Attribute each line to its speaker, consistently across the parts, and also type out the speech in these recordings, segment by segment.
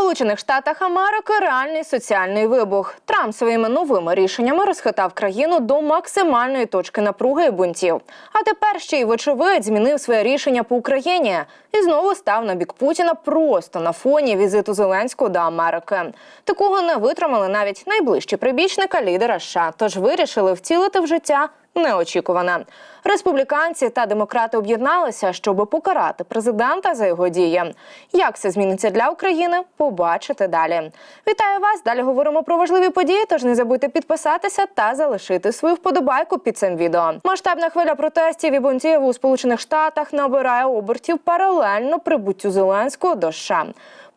Speaker 1: Сполучених Штатах Америки реальний соціальний вибух. Трамп своїми новими рішеннями розхитав країну до максимальної точки напруги і бунтів. А тепер ще й вочевидь змінив своє рішення по Україні і знову став на бік Путіна просто на фоні візиту Зеленського до Америки. Такого не витримали навіть найближчі прибічника лідера США, тож вирішили втілити в життя неочікуване. Республіканці та демократи об'єдналися, щоб покарати президента за його дії. Як це зміниться для України? Побачите далі. Вітаю вас! Далі говоримо про важливі події. Тож не забудьте підписатися та залишити свою вподобайку під цим відео. Масштабна хвиля протестів і бунтів у Сполучених Штатах набирає обертів паралельно прибуттю Зеленського до США.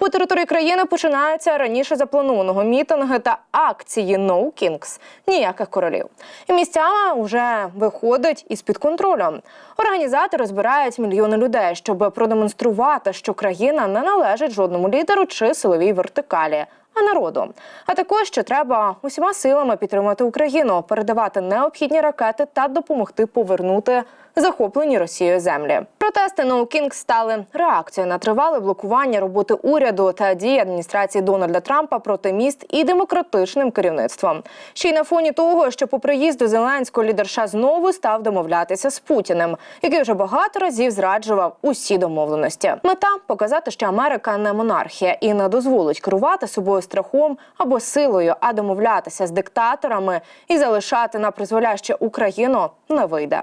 Speaker 1: По території країни починаються раніше запланованого мітинги та акції «No Kings» – ніяких королів. І місцями вже виходить із під контролю. Організатори збирають мільйони людей, щоб продемонструвати, що країна не належить жодному лідеру чи силовій вертикалі. А народу, а також що треба усіма силами підтримати Україну, передавати необхідні ракети та допомогти повернути захоплені Росією землі. Протести Kings стали реакцією на тривале блокування роботи уряду та дії адміністрації Дональда Трампа проти міст і демократичним керівництвом. Ще й на фоні того, що по приїзду Зеленського лідер США знову став домовлятися з Путіним, який вже багато разів зраджував усі домовленості. Мета показати, що Америка не монархія і не дозволить керувати собою страхом або силою, а домовлятися з диктаторами і залишати на призволяще Україну не вийде.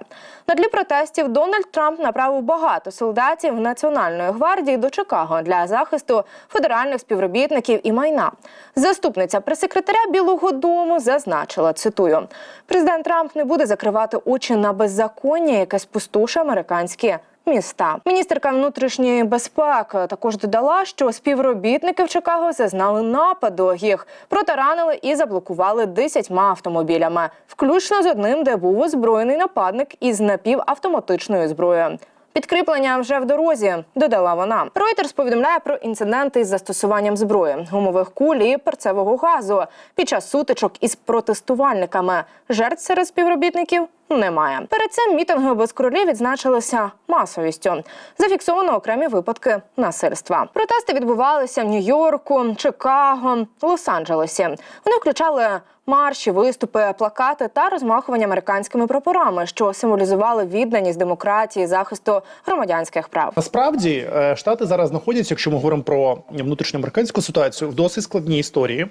Speaker 1: На тлі протестів Дональд Трамп направив багато солдатів Національної гвардії до Чикаго для захисту федеральних співробітників і майна. Заступниця прес-секретаря Білого Дому зазначила цитую: президент Трамп не буде закривати очі на беззаконня, яке спустошує американські. Міста міністерка внутрішньої безпеки також додала, що співробітники в Чикаго зазнали нападу. Їх протаранили і заблокували десятьма автомобілями, включно з одним, де був озброєний нападник із напівавтоматичною зброєю. Підкріплення вже в дорозі, додала вона. Reuters повідомляє про інциденти із застосуванням зброї, гумових куль і перцевого газу під час сутичок із протестувальниками. Жертв серед співробітників немає. Перед цим мітинги без королів відзначилися масовістю. Зафіксовано окремі випадки насильства. Протести відбувалися в Нью-Йорку, Чикаго, Лос-Анджелесі. Вони включали марші, виступи, плакати та розмахування американськими прапорами, що символізували відданість демократії, захисту громадянських прав.
Speaker 2: Насправді е, штати зараз знаходяться, якщо ми говоримо про внутрішньоамериканську ситуацію, в досить складній історії.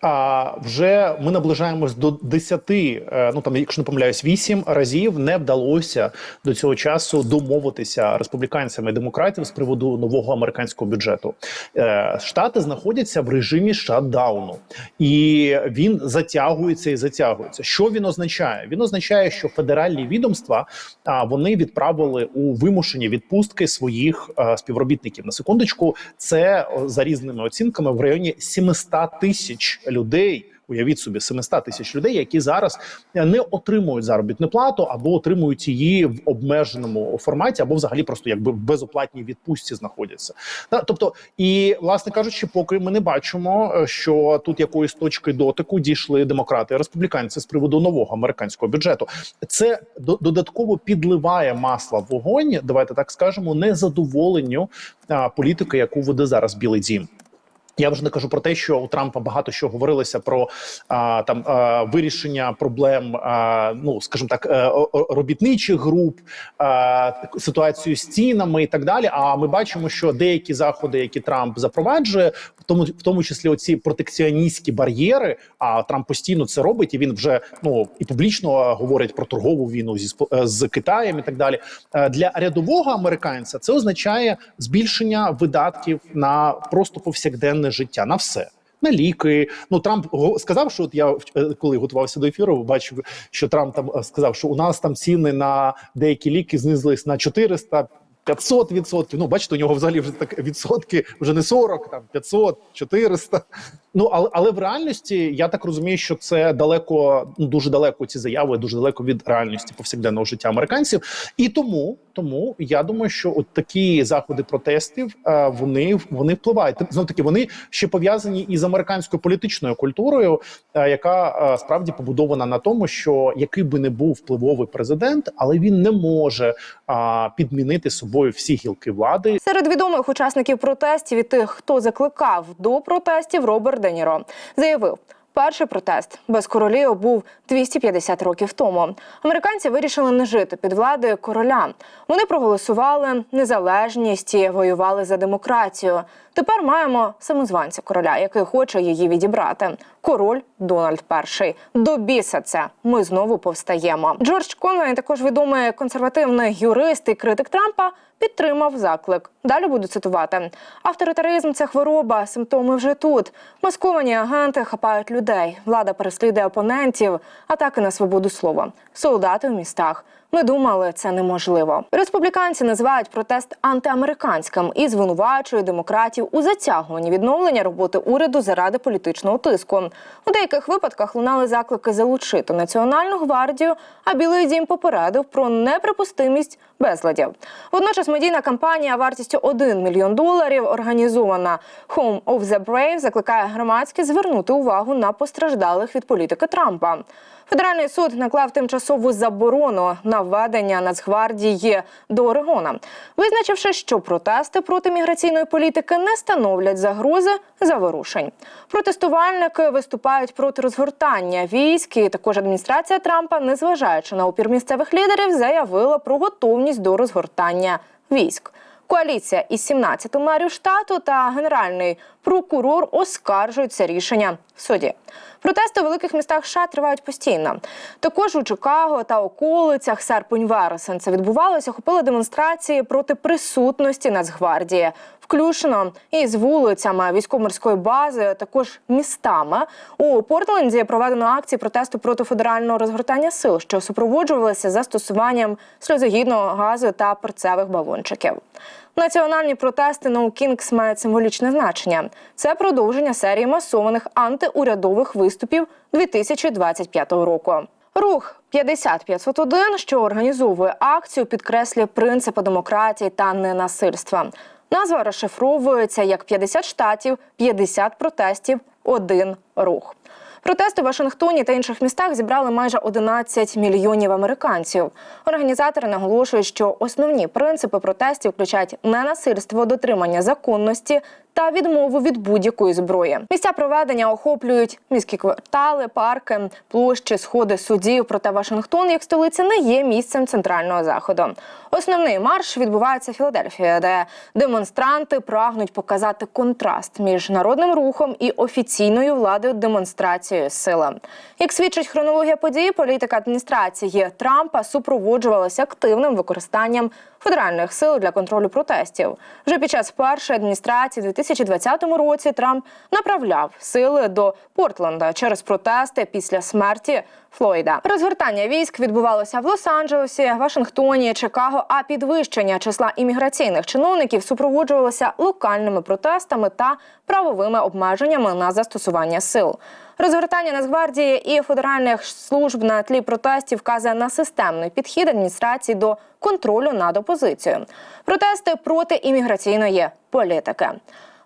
Speaker 2: А вже ми наближаємось до 10, е, ну там, якщо не помиляюсь, 8 разів не вдалося до цього часу домовитися республіканцями і демократів з приводу нового американського бюджету. Е, Штати знаходяться в режимі шатдауну, і він затягується і затягується. Що він означає? Він означає, що федеральні відомства а, вони відправили у вимушені відпустки своїх а, співробітників. На секундочку, це за різними оцінками в районі 700 тисяч людей. Уявіть собі 700 тисяч людей, які зараз не отримують заробітну плату або отримують її в обмеженому форматі, або взагалі просто якби в безоплатній відпустці знаходяться. Тобто, і власне кажучи, поки ми не бачимо, е, що тут якоїсь точки дотику дійшли демократи і республіканці з приводу нового американського бюджету. Це до- додатково підливає масла в вогонь. Давайте так скажемо, незадоволенню політики, яку веде зараз Білий Дім. Я вже не кажу про те, що у Трампа багато що говорилося про а, там а, вирішення проблем, а, ну скажімо так, е, робітничих груп, а, ситуацію з цінами і так далі. А ми бачимо, що деякі заходи, які Трамп запроваджує, в тому в тому числі оці протекціоністські бар'єри. А Трамп постійно це робить, і він вже ну і публічно говорить про торгову війну зі е, з Китаєм і так далі. Е, Для рядового американця це означає збільшення видатків на просто повсякденне життя на все. На ліки, ну Трамп сказав, що от я е, коли готувався до ефіру, бачив, що Трамп там е, сказав, що у нас там ціни на деякі ліки знизились на 400 500 відсотків. Ну, бачите, у нього взагалі вже так відсотки вже не 40, там 500, 400. Ну але але в реальності я так розумію, що це далеко, ну дуже далеко ці заяви, дуже далеко від реальності повсякденного життя американців. І тому, тому я думаю, що от такі заходи протестів е, вони вони впливають. Знов таки вони ще пов'язані із американською політичною культурою, е, яка е, справді побудована на тому, що який би не був впливовий президент, але він не може підмінити собою собою всі гілки влади.
Speaker 1: Серед відомих учасників протестів і тих, хто закликав до протестів, Роберт Де Ніро заявив. Перший протест без королів був 250 років тому. Американці вирішили не жити під владою короля. Вони проголосували незалежність і воювали за демократію. Тепер маємо самозванця короля, який хоче її відібрати. Король Дональд І. До біса це ми знову повстаємо. Джордж Конвей, також відомий консервативний юрист і критик Трампа, підтримав заклик. Далі буду цитувати: авторитаризм це хвороба, симптоми вже тут. Масковані агенти хапають людей. Влада переслідує опонентів, атаки на свободу слова, солдати в містах. Ми думали, це неможливо. Республіканці називають протест антиамериканським і звинувачують демократів у затягуванні відновлення роботи уряду заради політичного тиску. У деяких випадках лунали заклики залучити національну гвардію. А Білий дім попередив про неприпустимість безладів. Водночас медійна кампанія вартістю 1 мільйон доларів, організована Home of the Brave, закликає громадськість звернути увагу на постраждалих від політики Трампа. Федеральний суд наклав тимчасову заборону на введення Нацгвардії до Орегона, визначивши, що протести проти міграційної політики не становлять загрози заворушень. Протестувальники виступають проти розгортання військ. І також адміністрація Трампа, незважаючи на опір місцевих лідерів, заявила про готовність до розгортання військ. Коаліція із 17 мерів штату та генеральний прокурор оскаржують це рішення в суді. Протести у великих містах США тривають постійно. Також у Чикаго та околицях серпень-вересень це відбувалося. Охопили демонстрації проти присутності Нацгвардії, включно із вулицями військово-морської бази, також містами. У Портленді проведено акції протесту проти федерального розгортання сил, що супроводжувалися застосуванням сльозогідного газу та перцевих балончиків. Національні протести No Kings мають символічне значення. Це продовження серії масованих антиурядових виступів 2025 року. Рух 50501, що організовує акцію, підкреслює принципи демократії та ненасильства. Назва розшифровується як 50 штатів, 50 протестів, один рух. Протести в Вашингтоні та інших містах зібрали майже 11 мільйонів американців. Організатори наголошують, що основні принципи протестів включають ненасильство, дотримання законності та відмову від будь-якої зброї. Місця проведення охоплюють міські квартали, парки, площі, сходи судів. Проте Вашингтон, як столиця, не є місцем центрального заходу. Основний марш відбувається в Філадельфії, де демонстранти прагнуть показати контраст між народним рухом і офіційною владою демонстрацією сили. Як свідчить хронологія подій, політика адміністрації Трампа супроводжувалася активним використанням федеральних сил для контролю протестів. Вже під час першої адміністрації у 2020 році Трамп направляв сили до Портленда через протести після смерті Флойда. Розгортання військ відбувалося в Лос-Анджелесі, Вашингтоні, Чикаго. А підвищення числа імміграційних чиновників супроводжувалося локальними протестами та правовими обмеженнями на застосування сил. Розгортання Нацгвардії і федеральних служб на тлі протестів вказує на системний підхід адміністрації до контролю над опозицією. Протести проти імміграційної політики.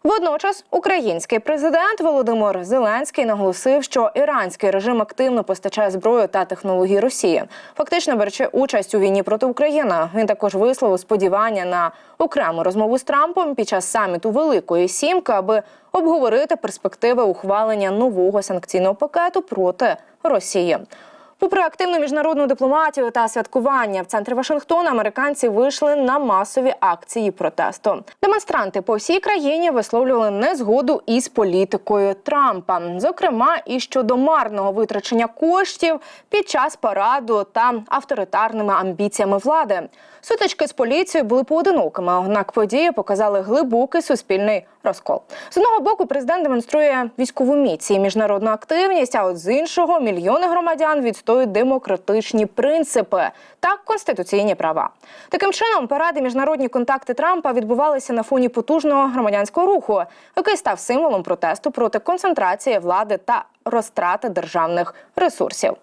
Speaker 1: Водночас український президент Володимир Зеленський наголосив, що іранський режим активно постачає зброю та технології Росії, фактично беручи участь у війні проти України. Він також висловив сподівання на окрему розмову з Трампом під час саміту Великої Сімки, аби обговорити перспективи ухвалення нового санкційного пакету проти Росії. Попри активну міжнародну дипломатію та святкування в центрі Вашингтона, американці вийшли на масові акції протесту. Демонстранти по всій країні висловлювали незгоду із політикою Трампа, зокрема і щодо марного витрачення коштів під час параду та авторитарними амбіціями влади. Сутички з поліцією були поодинокими, однак події показали глибокий суспільний розкол. З одного боку, президент демонструє військову міць і міжнародну активність. А от з іншого мільйони громадян відстоюють демократичні принципи та конституційні права. Таким чином, паради міжнародні контакти Трампа відбувалися на фоні потужного громадянського руху, який став символом протесту проти концентрації влади та розтрати державних ресурсів.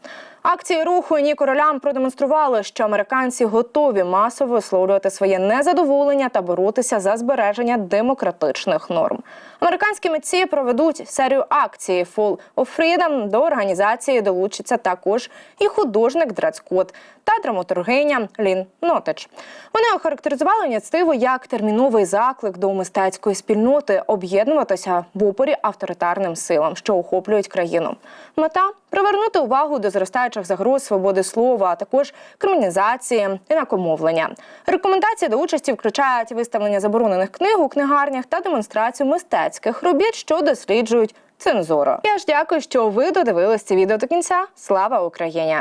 Speaker 1: Акції руху ні королям продемонстрували, що американці готові масово висловлювати своє незадоволення та боротися за збереження демократичних норм. Американські митці проведуть серію акцій Fall of Freedom. До організації долучиться також і художник Дред Скотт та драматургиня Лін Нотич. Вони охарактеризували ініціативу як терміновий заклик до мистецької спільноти об'єднуватися в опорі авторитарним силам, що охоплюють країну. Мета привернути увагу до зростаючих загроз свободи слова, а також криміналізації інакомовлення. Рекомендації до участі включають виставлення заборонених книг у книгарнях та демонстрацію мистецьких робіт, що досліджують цензуру. Я ж дякую, що ви додивились це відео до кінця. Слава Україні!